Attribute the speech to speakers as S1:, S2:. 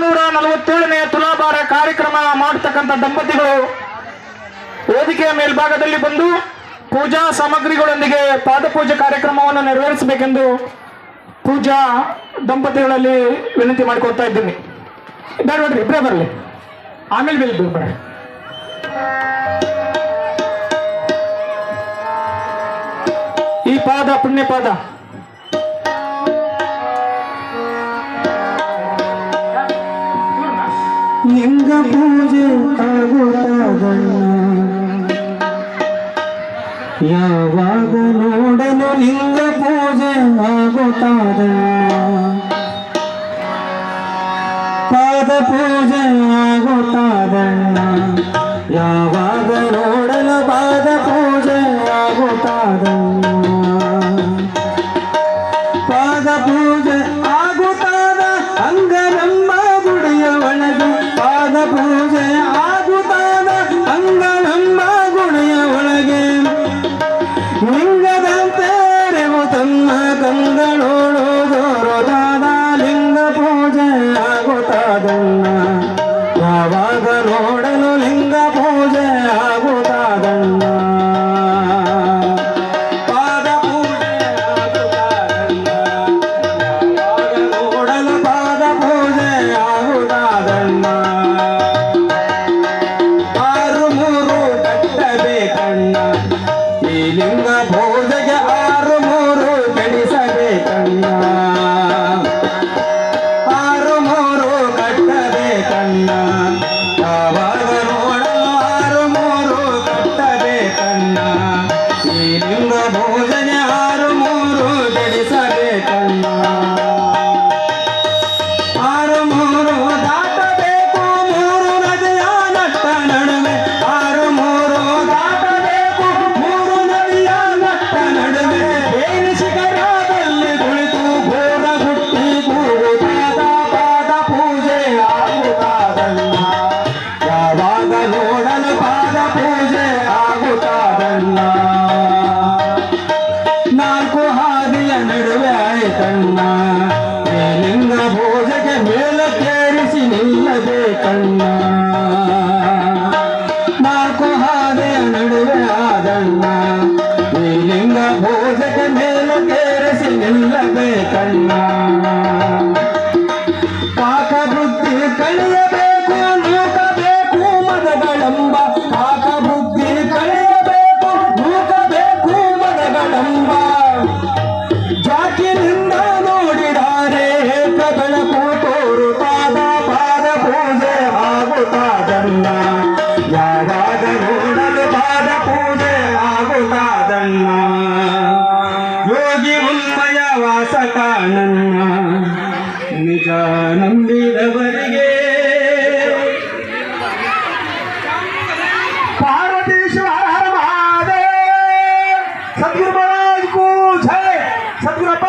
S1: ನಾಲ್ನೂರ ನಲವತ್ತೇಳನೇ ತುಲಾಭಾರ ಕಾರ್ಯಕ್ರಮ ಮಾಡತಕ್ಕಂಥ ದಂಪತಿಗಳು ವೇದಿಕೆಯ ಮೇಲ್ಭಾಗದಲ್ಲಿ ಬಂದು ಪೂಜಾ ಸಾಮಗ್ರಿಗಳೊಂದಿಗೆ ಪಾದಪೂಜೆ ಕಾರ್ಯಕ್ರಮವನ್ನು ನೆರವೇರಿಸಬೇಕೆಂದು ಪೂಜಾ ದಂಪತಿಗಳಲ್ಲಿ ವಿನಂತಿ ಮಾಡ್ಕೊಳ್ತಾ ಇದ್ದೀನಿ. ಬೇಡ ನೋಡ್ರಿ ಇಬ್ಬರೇ ಬರಲಿ. ಆಮೇಲೆ ಬಿಲ್ ಬರ್ರಿ ಈ ಪಾದ
S2: ಪುಣ್ಯಪಾದ. ಪೂಜೆ ಆಗುತ್ತಾಗಣ್ಣ ಯಾವಾಗ ನೋಡಲು ನಿಂಗ ಪೂಜೆ ಆಗುತ್ತಾಗಣ್ಣ Oh, ಆದಣ್ಣ ನಾಲ್ಕು ಹಾದಿಯ ನಡುವೆ ಆದಣ್ಣ ಶ್ರೀಲಿಂಗ ಭೋಜಕ ಮೇಲೆ ಕೇರಿಸಿ ನಿಲ್ಲಬೇಕಣ್ಣ ಯೋಗಿ ಉನ್ಮಯ ವಾಸಕಾನನ್ನ ನಿಜ ನಂಬಿದವರಿಗೆ
S1: ಪಾರ್ವತೀಶ್ವರ ಹರ ಮಹಾದೇವ ಸದ್ಗುರು ಮಹಾರಾಜ್ ಕೂಜ್ ಸದ್ಗುರಪ್ಪ